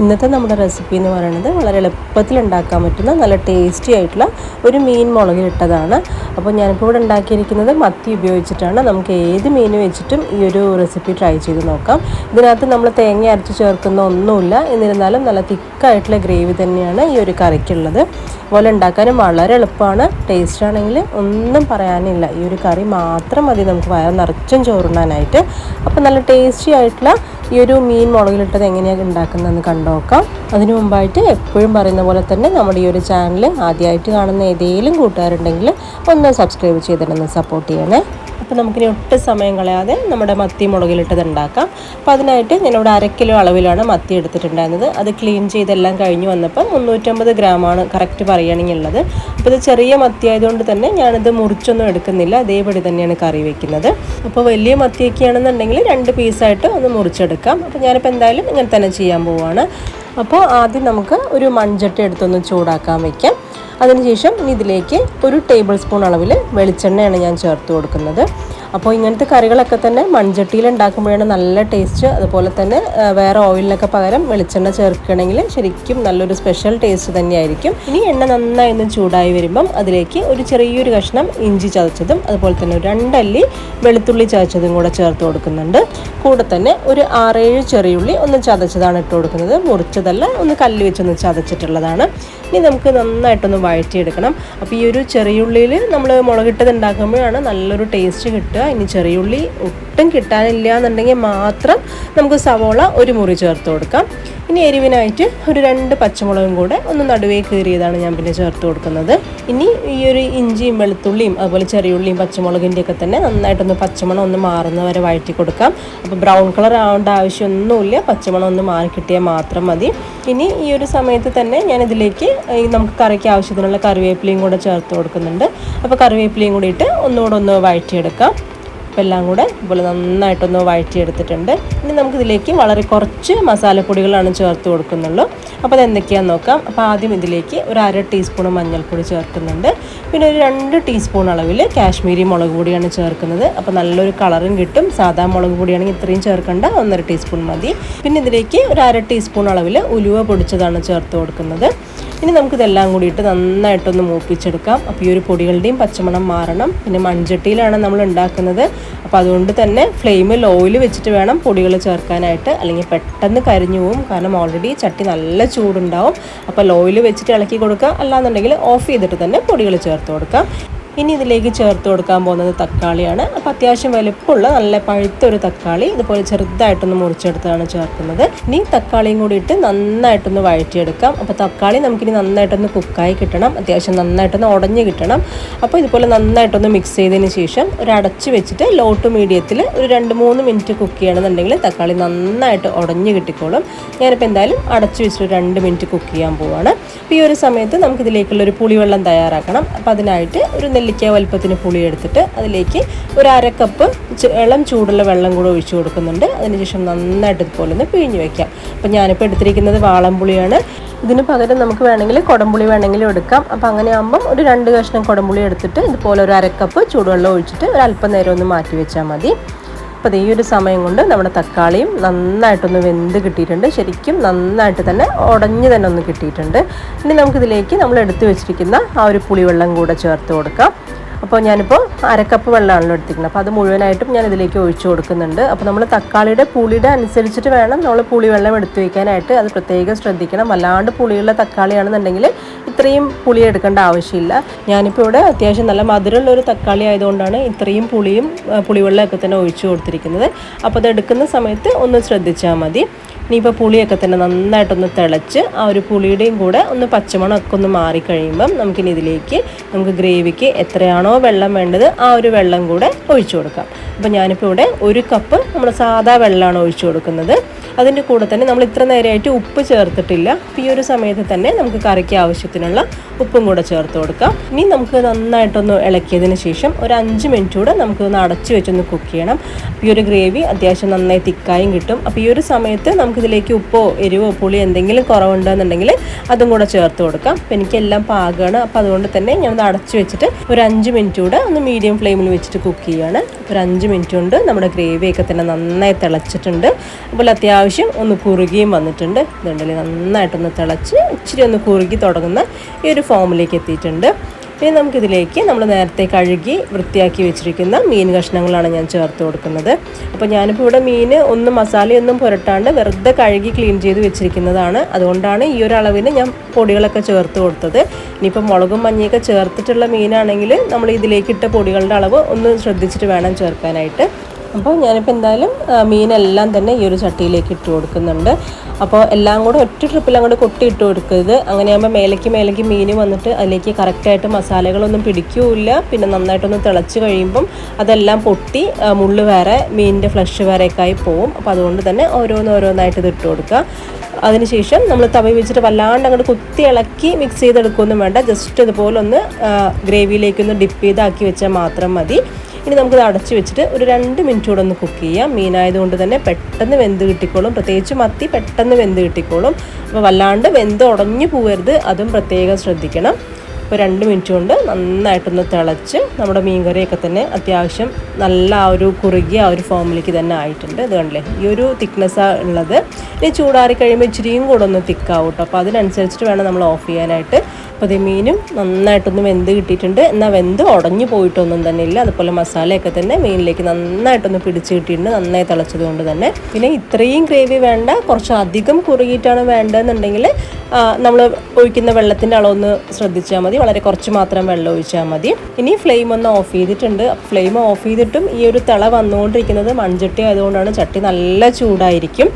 ഇന്നത്തെ നമ്മുടെ റെസിപ്പി എന്ന് പറയുന്നത് വളരെ എളുപ്പത്തിൽ ഉണ്ടാക്കാൻ പറ്റുന്ന നല്ല ടേസ്റ്റി ആയിട്ടുള്ള ഒരു മീൻ മുളകിലിട്ടതാണ്. അപ്പോൾ ഞാനിപ്പോൾ ഇവിടെ ഉണ്ടാക്കിയിരിക്കുന്നത് മത്തി ഉപയോഗിച്ചിട്ടാണ്. നമുക്ക് ഏത് മീൻ വെച്ചിട്ടും ഈ ഒരു റെസിപ്പി ട്രൈ ചെയ്ത് നോക്കാം. ഇതിനകത്ത് നമ്മൾ തേങ്ങ അരച്ച് ചേർക്കുന്ന ഒന്നുമില്ല. എന്നിരുന്നാലും നല്ല തിക്കായിട്ടുള്ള ഗ്രേവി തന്നെയാണ് ഈ ഒരു കറിക്കുള്ളത്. അതുപോലെ ഉണ്ടാക്കാനും വളരെ എളുപ്പമാണ്. ടേസ്റ്റ് ആണെങ്കിൽ ഒന്നും പറയാനില്ല. ഈ ഒരു കറി മാത്രം മതി നമുക്ക് വയറ് നിറച്ചും ചോറുണ്ണാനായിട്ട്. അപ്പോൾ നല്ല ടേസ്റ്റി ആയിട്ടുള്ള ഈ ഒരു മീൻ മുളകിലിട്ടത് എങ്ങനെയാണ് ഉണ്ടാക്കുന്നതെന്ന് കണ്ടുനോക്കാം. അതിനു മുമ്പായിട്ട് എപ്പോഴും പറയുന്ന പോലെ തന്നെ നമ്മുടെ ഈ ഒരു ചാനൽ ആദ്യമായിട്ട് കാണുന്ന ഏതെങ്കിലും കൂട്ടുകാരുണ്ടെങ്കിൽ ഒന്ന് സബ്സ്ക്രൈബ് ചെയ്തിട്ടൊന്ന് സപ്പോർട്ട് ചെയ്യണേ. അപ്പോൾ നമുക്കിനി ഒട്ടും സമയം കളയാതെ നമ്മുടെ മത്തി മുളകിലിട്ടത് ഉണ്ടാക്കാം അപ്പോൾ അതിനായിട്ട് ഞാനിവിടെ അര കിലോ അളവിലാണ് മത്തി എടുത്തിട്ടുണ്ടായിരുന്നത്. അത് ക്ലീൻ ചെയ്തെല്ലാം കഴിഞ്ഞ് വന്നപ്പോൾ മുന്നൂറ്റമ്പത് ഗ്രാമാണ് കറക്റ്റ് പറയുകയാണെങ്കിൽ ഉള്ളത് അപ്പോൾ ഇത് ചെറിയ മത്തി ആയതുകൊണ്ട് തന്നെ ഞാനിത് മുറിച്ചൊന്നും എടുക്കുന്നില്ല. അതേപടി തന്നെയാണ് കറി വെക്കുന്നത്. അപ്പോൾ വലിയ മത്തിയൊക്കെയാണെന്നുണ്ടെങ്കിൽ രണ്ട് പീസായിട്ട് ഒന്ന് മുറിച്ചെടുക്കാം. അപ്പോൾ ഞാനിപ്പോൾ എന്തായാലും ഇങ്ങനെ തന്നെ ചെയ്യാൻ പോവുകയാണ് അപ്പോൾ ആദ്യം നമുക്ക് ഒരു മൺചട്ടി എടുത്തൊന്ന് ചൂടാക്കാൻ വയ്ക്കാം അതിനുശേഷം ഇതിലേക്ക് ഒരു ടേബിൾ സ്പൂൺ അളവിൽ വെളിച്ചെണ്ണയാണ് ഞാൻ ചേർത്ത് കൊടുക്കുന്നത്. അപ്പോൾ ഇങ്ങനത്തെ കറികളൊക്കെ തന്നെ മൺചട്ടിയിൽ ഉണ്ടാക്കുമ്പോഴാണ് നല്ല ടേസ്റ്റ് അതുപോലെ തന്നെ വേറെ ഓയിലിനൊക്കെ പകരം വെളിച്ചെണ്ണ ചേർക്കണമെങ്കിൽ ശരിക്കും നല്ലൊരു സ്പെഷ്യൽ ടേസ്റ്റ് തന്നെയായിരിക്കും. ഇനി എണ്ണ നന്നായി ഒന്ന് ചൂടായി വരുമ്പം അതിലേക്ക് ഒരു ചെറിയൊരു കഷ്ണം ഇഞ്ചി ചതച്ചതും അതുപോലെ തന്നെ ഒരു രണ്ടല്ലി വെളുത്തുള്ളി ചതച്ചതും കൂടെ ചേർത്ത് കൊടുക്കുന്നുണ്ട്. കൂടെ തന്നെ ഒരു ആറേഴ് ചെറിയുള്ളി ഒന്ന് ചതച്ചതാണ് ഇട്ട് കൊടുക്കുന്നത്. മുറിച്ചതല്ല ഒന്ന് കല്ല് വെച്ചൊന്ന് ചതച്ചിട്ടുള്ളതാണ്. ഇനി നമുക്ക് നന്നായിട്ടൊന്ന് വഴറ്റിയെടുക്കണം. അപ്പോൾ ഈ ഒരു ചെറിയുള്ളിയിൽ നമ്മൾ മുളകിട്ടത് ഉണ്ടാക്കുമ്പോഴാണ് നല്ലൊരു ടേസ്റ്റ് കിട്ടുക. ഇനി ചെറിയുള്ളി ഒട്ടും കിട്ടാനില്ല എന്നുണ്ടെങ്കിൽ മാത്രം നമുക്ക് സവോള ഒരു മുറി ചേർത്ത് കൊടുക്കാം. ഇനി എരിവിനായിട്ട് ഒരു രണ്ട് പച്ചമുളകും കൂടെ ഒന്ന് നടുവേ കീറിയതാണ് ഞാൻ പിന്നെ ചേർത്ത് കൊടുക്കുന്നത്. ഇനി ഈ ഒരു ഇഞ്ചിയും വെളുത്തുള്ളിയും അതുപോലെ ചെറിയുള്ളിയും പച്ചമുളകിന്റെ ഒക്കെ തന്നെ നന്നായിട്ടൊന്ന് പച്ചമണം ഒന്ന് മാറുന്ന വരെ വഴറ്റി കൊടുക്കാം. അപ്പോൾ ബ്രൗൺ കളർ ആവേണ്ട ആവശ്യമൊന്നുമില്ല. പച്ചമണം ഒന്ന് മാറി കിട്ടിയാൽ മാത്രം മതി. ഇനി ഈ ഒരു സമയത്ത് തന്നെ ഈ നമുക്ക് കറിക്ക് ആവശ്യത്തിനുള്ള കറിവേപ്പിലയും കൂടെ ചേർത്ത് കൊടുക്കുന്നുണ്ട്. അപ്പോൾ കറിവേപ്പിലയും കൂടി ഇട്ട് ഒന്നുകൂടെ ഒന്ന് വഴറ്റിയെടുക്കാം. അപ്പോൾ എല്ലാം കൂടെ ഇതുപോലെ നന്നായിട്ടൊന്ന് വഴറ്റിയെടുത്തിട്ടുണ്ട്. ഇനി നമുക്കിതിലേക്ക് വളരെ കുറച്ച് മസാലപ്പൊടികളാണ് ചേർത്ത് കൊടുക്കുന്നുള്ളൂ. അപ്പോൾ അതെന്തൊക്കെയാണെന്ന് നോക്കാം. അപ്പോൾ ആദ്യം ഇതിലേക്ക് ഒരു അര ടീസ്പൂൺ മഞ്ഞൾപ്പൊടി ചേർക്കുന്നുണ്ട്. പിന്നെ ഒരു രണ്ട് ടീസ്പൂൺ അളവിൽ കാശ്മീരി മുളക് പൊടിയാണ് ചേർക്കുന്നത്. അപ്പോൾ നല്ലൊരു കളറും കിട്ടും. സാധാ മുളക് പൊടിയാണെങ്കിൽ ഇത്രയും ചേർക്കേണ്ട. ഒന്നര ടീസ്പൂൺ മതി. പിന്നെ ഇതിലേക്ക് ഒരു അര ടീസ്പൂൺ അളവിൽ ഉലുവ പൊടിച്ചതാണ് ചേർത്ത് കൊടുക്കുന്നത്. ഇനി നമുക്ക് നമുക്കിതെല്ലാം കൂടിയിട്ട് നന്നായിട്ടൊന്ന് മൂപ്പിച്ചെടുക്കാം. അപ്പോൾ ഈ ഒരു പൊടികളുടെയും പച്ചമണം മാറണം. പിന്നെ മൺചട്ടിയിലാണ് നമ്മൾ ഉണ്ടാക്കുന്നത്. അപ്പോൾ അതുകൊണ്ട് തന്നെ ഫ്ലെയിം ലോയിൽ വെച്ചിട്ട് വേണം പൊടികൾ ചേർക്കാനായിട്ട്. അല്ലെങ്കിൽ പെട്ടെന്ന് കരിഞ്ഞു പോകും കാരണം ഓൾറെഡി ചട്ടി നല്ല ചൂടുണ്ടാവും. അപ്പോൾ ലോയിൽ വെച്ചിട്ട് ഇളക്കി കൊടുക്കുക. അല്ലാന്നുണ്ടെങ്കിൽ ഓഫ് ചെയ്തിട്ട് തന്നെ പൊടികൾ ചേർത്ത് കൊടുക്കാം. ഇനി ഇതിലേക്ക് ചേർത്ത് കൊടുക്കാൻ പോകുന്നത് തക്കാളിയാണ്. അപ്പോൾ അത്യാവശ്യം വലുപ്പമുള്ള നല്ല പഴുത്തൊരു തക്കാളി ഇതുപോലെ ചെറുതായിട്ടൊന്ന് മുറിച്ചെടുത്താണ് ചേർക്കുന്നത്. ഇനി തക്കാളിയും കൂടി ഇട്ട് നന്നായിട്ടൊന്ന് വഴറ്റിയെടുക്കാം. അപ്പോൾ തക്കാളി നമുക്കിനി നന്നായിട്ടൊന്ന് കുക്കായി കിട്ടണം. അത്യാവശ്യം നന്നായിട്ടൊന്ന് ഉടഞ്ഞ് കിട്ടണം. അപ്പോൾ ഇതുപോലെ നന്നായിട്ടൊന്ന് മിക്സ് ചെയ്തതിന് ശേഷം ഒരു അടച്ച് വെച്ചിട്ട് ലോ ടു മീഡിയത്തിൽ ഒരു രണ്ട് മൂന്ന് മിനിറ്റ് കുക്ക് ചെയ്യണമെന്നുണ്ടെങ്കിൽ തക്കാളി നന്നായിട്ട് ഉടഞ്ഞ് കിട്ടിക്കോളും. ഞാനിപ്പോൾ എന്തായാലും അടച്ച് വെച്ചിട്ട് രണ്ട് മിനിറ്റ് കുക്ക് ചെയ്യാൻ പോവാണ്. അപ്പോൾ ഈ ഒരു സമയത്ത് നമുക്കിതിലേക്കുള്ള ഒരു പുളിവെള്ളം തയ്യാറാക്കണം. അപ്പോൾ അതിനായിട്ട് ഒരു നെല്ലിക്ക വലുപ്പത്തിന് പുളി എടുത്തിട്ട് അതിലേക്ക് ഒരു അര കപ്പ് ഇളം ചൂടുള്ള വെള്ളം കൂടെ ഒഴിച്ചു കൊടുക്കുന്നുണ്ട്. അതിനുശേഷം നന്നായിട്ട് ഇതുപോലെ ഒന്ന് പിഴിഞ്ഞ് വെക്കാം. അപ്പം ഞാനിപ്പോൾ എടുത്തിരിക്കുന്നത് വാളംപുളിയാണ്. ഇതിന് പകരം നമുക്ക് വേണമെങ്കിൽ കുടംപുളി വേണമെങ്കിലും എടുക്കാം. അപ്പോൾ അങ്ങനെ ആകുമ്പം ഒരു രണ്ട് കഷ്ണം കുടംപുളി എടുത്തിട്ട് ഇതുപോലെ ഒരു അരക്കപ്പ് ചൂടുവെള്ളം ഒഴിച്ചിട്ട് ഒരു അല്പനേരം ഒന്ന് മാറ്റി വെച്ചാൽ മതി. അപ്പോൾ ഈ ഒരു സമയം കൊണ്ട് നമ്മുടെ തക്കാളിയും നന്നായിട്ടൊന്ന് വെന്ത് കിട്ടിയിട്ടുണ്ട്. ശരിക്കും നന്നായിട്ട് തന്നെ ഉടഞ്ഞ് തന്നെ ഒന്ന് കിട്ടിയിട്ടുണ്ട്. ഇനി നമുക്കിതിലേക്ക് നമ്മൾ എടുത്തു വെച്ചിരിക്കുന്ന ആ ഒരു പുളിവെള്ളം കൂടെ ചേർത്ത് കൊടുക്കാം. അപ്പോൾ ഞാനിപ്പോൾ അരക്കപ്പ് വെള്ളമാണല്ലോ എടുത്തിരിക്കുന്നത്. അപ്പോൾ അത് മുഴുവനായിട്ടും ഞാൻ ഇതിലേക്ക് ഒഴിച്ചു കൊടുക്കുന്നുണ്ട്. അപ്പോൾ നമ്മൾ തക്കാളിയുടെ പുളിയുടെ അനുസരിച്ചിട്ട് വേണം നമ്മൾ പുളി വെള്ളം എടുത്തു വയ്ക്കാനായിട്ട്. അത് പ്രത്യേകം ശ്രദ്ധിക്കണം. വല്ലാണ്ട് പുളിയുള്ള തക്കാളിയാണെന്നുണ്ടെങ്കിൽ ഇത്രയും പുളി എടുക്കേണ്ട ആവശ്യമില്ല. ഞാനിപ്പോൾ ഇവിടെ അത്യാവശ്യം നല്ല മധുരമുള്ള ഒരു തക്കാളി ആയതുകൊണ്ടാണ് ഇത്രയും പുളിയും പുളിവെള്ളമൊക്കെ തന്നെ ഒഴിച്ചു കൊടുത്തിരിക്കുന്നത്. അപ്പോൾ അത് എടുക്കുന്ന സമയത്ത് ഒന്ന് ശ്രദ്ധിച്ചാൽ മതി. ഇനിയിപ്പോൾ പുളിയൊക്കെ തന്നെ നന്നായിട്ടൊന്ന് തിളച്ച് ആ ഒരു പുളിയുടെയും കൂടെ ഒന്ന് പച്ചമണമൊക്കെ ഒന്ന് മാറിക്കഴിയുമ്പം നമുക്കിനി ഇതിലേക്ക് നമുക്ക് ഗ്രേവിക്ക് എത്രയാണോ വെള്ളം വേണ്ടത് ആ ഒരു വെള്ളം കൂടെ ഒഴിച്ചു കൊടുക്കാം. അപ്പോൾ ഞാനിപ്പോൾ ഇവിടെ ഒരു കപ്പ് നമ്മൾ സാധാ വെള്ളമാണ് ഒഴിച്ചു കൊടുക്കുന്നത്. അതിന്റെ കൂടെ തന്നെ നമ്മൾ ഇത്ര നേരമായിട്ട് ഉപ്പ് ചേർത്തിട്ടില്ല. ഈ ഒരു സമയത്ത് തന്നെ നമുക്ക് കറിക്ക് ആവശ്യത്തിനുള്ള ഉപ്പും കൂടെ ചേർത്ത് കൊടുക്കാം. ഇനി നമുക്ക് നന്നായിട്ടൊന്ന് ഇളക്കിയതിന് ശേഷം ഒരു അഞ്ച് മിനിറ്റ് കൂടെ നമുക്ക് ഒന്ന് അടച്ച് വെച്ചൊന്ന് കുക്ക് ചെയ്യണം. അപ്പോൾ ഈ ഒരു ഗ്രേവി അത്യാവശ്യം നന്നായി തിക്കായും കിട്ടും. അപ്പോൾ ഈ ഒരു സമയത്ത് നമുക്കിതിലേക്ക് ഉപ്പോ എരിവോ പുളി എന്തെങ്കിലും കുറവുണ്ടെന്നുണ്ടെങ്കിൽ അതും കൂടെ ചേർത്ത് കൊടുക്കാം. അപ്പോൾ എനിക്കെല്ലാം പാകമാണ് അപ്പോൾ അതുകൊണ്ട് തന്നെ ഞാനത് അടച്ച് വെച്ചിട്ട് ഒരു അഞ്ച് മിനിറ്റ് കൂടെ ഒന്ന് മീഡിയം ഫ്ലെയിമിൽ വെച്ചിട്ട് കുക്ക് ചെയ്യുകയാണ് ഒരു അഞ്ച് മിനിറ്റ് കൊണ്ട് നമ്മുടെ ഗ്രേവിയൊക്കെ തന്നെ നന്നായി തിളച്ചിട്ടുണ്ട്. അപ്പോൾ അത്യാവശ്യം ഒന്ന് കുറുകിയും വന്നിട്ടുണ്ട്. ഇതുണ്ടല്ലേ നന്നായിട്ടൊന്ന് തിളച്ച് ഇച്ചിരി ഒന്ന് കുറുകി തുടങ്ങുന്ന ഈ ഒരു ഫോമിലേക്ക് എത്തിയിട്ടുണ്ട്. ഇനി നമുക്കിതിലേക്ക് നമ്മൾ നേരത്തെ കഴുകി വൃത്തിയാക്കി വെച്ചിരിക്കുന്ന മീൻ കഷ്ണങ്ങളാണ് ഞാൻ ചേർത്ത് കൊടുക്കുന്നത്. അപ്പോൾ ഞാനിപ്പോൾ ഇവിടെ മീൻ ഒന്നും മസാലയൊന്നും പുരട്ടാണ്ട് വെറുതെ കഴുകി ക്ലീൻ ചെയ്ത് വെച്ചിരിക്കുന്നതാണ്. അതുകൊണ്ടാണ് ഈ ഒരു അളവിന് ഞാൻ പൊടികളൊക്കെ ചേർത്ത് കൊടുത്തത്. ഇനിയിപ്പോൾ മുളകും മഞ്ഞയൊക്കെ ചേർത്തിട്ടുള്ള മീനാണെങ്കിൽ നമ്മൾ ഇതിലേക്കിട്ട പൊടികളുടെ അളവ് ഒന്ന് ശ്രദ്ധിച്ചിട്ട് വേണം ചേർക്കാനായിട്ട്. അപ്പോൾ ഞാനിപ്പോൾ എന്തായാലും മീനെല്ലാം തന്നെ ഈ ഒരു ചട്ടിയിലേക്ക് ഇട്ട് കൊടുക്കുന്നുണ്ട്. അപ്പോൾ എല്ലാം കൂടെ ഒറ്റ ട്രിപ്പിൽ അങ്ങോട്ട് കൊട്ടി ഇട്ട് കൊടുക്കരുത്. അങ്ങനെയാകുമ്പോൾ മേലേക്ക് മേലേക്ക് മീൻ വന്നിട്ട് അതിലേക്ക് കറക്റ്റായിട്ട് മസാലകളൊന്നും പിടിക്കൂല പിന്നെ നന്നായിട്ടൊന്ന് തിളച്ച് കഴിയുമ്പം അതെല്ലാം പൊട്ടി മുള്ളു വേറെ മീനിന്റെ ഫ്ലഷ് വേറെയൊക്കെ ആയി പോവും. അപ്പോൾ അതുകൊണ്ട് തന്നെ ഓരോന്ന് ഓരോന്നായിട്ട് ഇത് ഇട്ട് കൊടുക്കുക. അതിനുശേഷം നമ്മൾ തവി വെച്ചിട്ട് വല്ലാണ്ട് അങ്ങോട്ട് കുത്തി ഇളക്കി മിക്സ് ചെയ്തെടുക്കുകയൊന്നും വേണ്ട. ജസ്റ്റ് ഇതുപോലെ ഒന്ന് ഗ്രേവിയിലേക്കൊന്ന് ഡിപ്പ് ചെയ്താക്കി വെച്ചാൽ മാത്രം മതി. ഇനി നമുക്കിത് അടച്ച് വെച്ചിട്ട് ഒരു രണ്ട് മിനിറ്റ് കൂടെ ഒന്ന് കുക്ക് ചെയ്യാം. മീനായതുകൊണ്ട് തന്നെ പെട്ടെന്ന് വെന്ത് കിട്ടിക്കോളും. പ്രത്യേകിച്ച് മത്തി പെട്ടെന്ന് വെന്ത് കിട്ടിക്കോളും. അപ്പോൾ വല്ലാണ്ട് വെന്ത് ഉടഞ്ഞു പോകരുത് അതും പ്രത്യേകം ശ്രദ്ധിക്കണം. ഇപ്പോൾ രണ്ട് മിനിറ്റ് കൊണ്ട് നന്നായിട്ടൊന്ന് തിളച്ച് നമ്മുടെ മീൻകറിയൊക്കെ തന്നെ അത്യാവശ്യം നല്ല ആ ഒരു കുറുകിയ ആ ഒരു ഫോമിലേക്ക് തന്നെ ആയിട്ടുണ്ട്. ഇത് കണ്ടില്ലേ? ഈ ഒരു തിക്നെസ്സാണ് ഉള്ളത്. ഇനി ചൂടാറി കഴിയുമ്പോൾ ഇച്ചിരിയും കൂടെ ഒന്ന് തിക്കാവും കേട്ടോ അപ്പോൾ അതിനനുസരിച്ചിട്ട് വേണം നമ്മൾ ഓഫ് ചെയ്യാനായിട്ട്. അപ്പോൾ ഈ മീനും നന്നായിട്ടൊന്ന് വെന്ത് കിട്ടിയിട്ടുണ്ട്. എന്നാൽ വെന്ത് ഉടഞ്ഞു പോയിട്ടൊന്നും തന്നെ ഇല്ല. അതുപോലെ മസാലയൊക്കെ തന്നെ മീനിലേക്ക് നന്നായിട്ടൊന്ന് പിടിച്ച് കിട്ടിയിട്ടുണ്ട്. നന്നായി തിളച്ചത് കൊണ്ട് തന്നെ. പിന്നെ ഇത്രയും ഗ്രേവി വേണ്ട. കുറച്ച് അധികം കുറുകിയിട്ടാണ് വേണ്ടതെന്നുണ്ടെങ്കിൽ നമ്മൾ ഒഴിക്കുന്ന വെള്ളത്തിന്റെ അളവൊന്ന് ശ്രദ്ധിച്ചാൽ മതി. വളരെ കുറച്ച് മാത്രം വെള്ളം ഒഴിച്ചാൽ മതി. ഇനി ഫ്ലെയിം ഒന്ന് ഓഫ് ചെയ്തിട്ടുണ്ട്. ഫ്ലെയിം ഓഫ് ചെയ്തിട്ടും ഈ ഒരു തിള വന്നുകൊണ്ടിരിക്കുന്നത് മൺചട്ടി ആയതുകൊണ്ടാണ് ചട്ടി നല്ല ചൂടായിരിക്കും.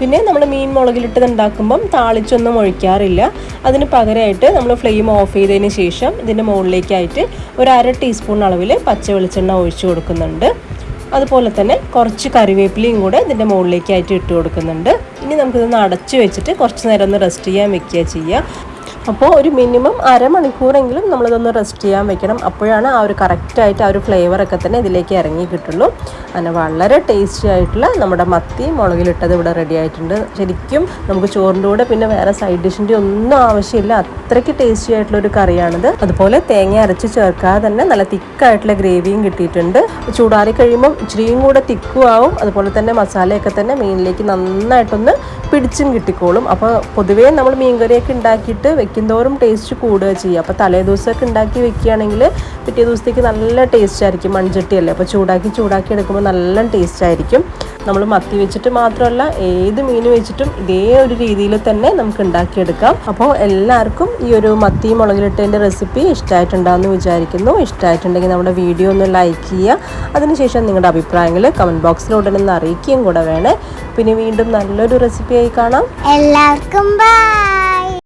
പിന്നെ നമ്മൾ മീൻ മുളകിലിട്ടത് ഉണ്ടാക്കുമ്പം താളിച്ചൊന്നും ഒഴിക്കാറില്ല. അതിന് പകരമായിട്ട് നമ്മൾ ഫ്ലെയിം ഓഫ് ചെയ്തതിന് ശേഷം ഇതിന്റെ മുകളിലേക്കായിട്ട് ഒരു അര ടീസ്പൂൺ അളവിൽ പച്ച വെളിച്ചെണ്ണ ഒഴിച്ചു കൊടുക്കുന്നുണ്ട്. അതുപോലെ തന്നെ കുറച്ച് കറിവേപ്പിലയും കൂടെ ഇതിന്റെ മുകളിലേക്കായിട്ട് ഇട്ട് കൊടുക്കുന്നുണ്ട്. ഇനി നമുക്കിതൊന്ന് അടച്ചു വെച്ചിട്ട് കുറച്ച് നേരം ഒന്ന് റെസ്റ്റ് ചെയ്യാൻ വെക്കുക ചെയ്യുക. അപ്പോൾ ഒരു മിനിമം അരമണിക്കൂറെങ്കിലും നമ്മളിതൊന്ന് റെസ്റ്റ് ചെയ്യാൻ വെക്കണം. അപ്പോഴാണ് ആ ഒരു കറക്റ്റായിട്ട് ആ ഒരു ഫ്ലേവറൊക്കെ തന്നെ ഇതിലേക്ക് ഇറങ്ങി കിട്ടുള്ളൂ. അങ്ങനെ വളരെ ടേസ്റ്റി ആയിട്ടുള്ള നമ്മുടെ മത്തി മുളകിലിട്ടത് ഇവിടെ റെഡി ആയിട്ടുണ്ട്. ശരിക്കും നമുക്ക് ചോറിന്റെ കൂടെ പിന്നെ വേറെ സൈഡ് ഡിഷിന്റെ ഒന്നും ആവശ്യമില്ല. അത്രയ്ക്ക് ടേസ്റ്റി ആയിട്ടുള്ള ഒരു കറിയാണിത്. അതുപോലെ തേങ്ങ അരച്ച് ചേർക്കാതെ തന്നെ നല്ല തിക്കായിട്ടുള്ള ഗ്രേവിയും കിട്ടിയിട്ടുണ്ട്. ചൂടാറി കഴിയുമ്പോൾ ഇച്ചിരിയും കൂടെ തിക്കും ആവും. അതുപോലെ തന്നെ മസാലയൊക്കെ തന്നെ മീനിലേക്ക് നന്നായിട്ടൊന്ന് പിടിച്ചും കിട്ടിക്കോളും. അപ്പോൾ പൊതുവേ നമ്മൾ മീൻകറിയൊക്കെ ഉണ്ടാക്കിയിട്ട് വെക്കുന്തോറും ടേസ്റ്റ് കൂടുക ചെയ്യുക. അപ്പോൾ തലേ ദിവസമൊക്കെ ഉണ്ടാക്കി വെക്കുകയാണെങ്കിൽ പിറ്റേ ദിവസത്തേക്ക് നല്ല ടേസ്റ്റ് ആയിരിക്കും മൺചട്ടിയല്ലേ. അപ്പോൾ ചൂടാക്കി ചൂടാക്കി എടുക്കുമ്പോൾ നല്ല ടേസ്റ്റ് ആയിരിക്കും. നമ്മൾ മത്തി വെച്ചിട്ട് മാത്രമല്ല ഏത് മീൻ വെച്ചിട്ടും ഇതേ ഒരു രീതിയിൽ തന്നെ നമുക്ക് ഉണ്ടാക്കിയെടുക്കാം. അപ്പോൾ എല്ലാവർക്കും ഈ ഒരു മത്തി മുളകിലിട്ടതിന്റെ റെസിപ്പി ഇഷ്ടമായിട്ടുണ്ടാകുമെന്ന് വിചാരിക്കുന്നു. ഇഷ്ടമായിട്ടുണ്ടെങ്കിൽ നമ്മുടെ വീഡിയോ ഒന്ന് ലൈക്ക് ചെയ്യുക. അതിനുശേഷം നിങ്ങളുടെ അഭിപ്രായങ്ങൾ കമന്റ് ബോക്സിലൂടെ ഒന്ന് അറിയിക്കുകയും കൂടെ വേണേ. പിന്നെ വീണ്ടും നല്ലൊരു റെസിപ്പിയായി കാണാം. എല്ലാവർക്കും ബൈ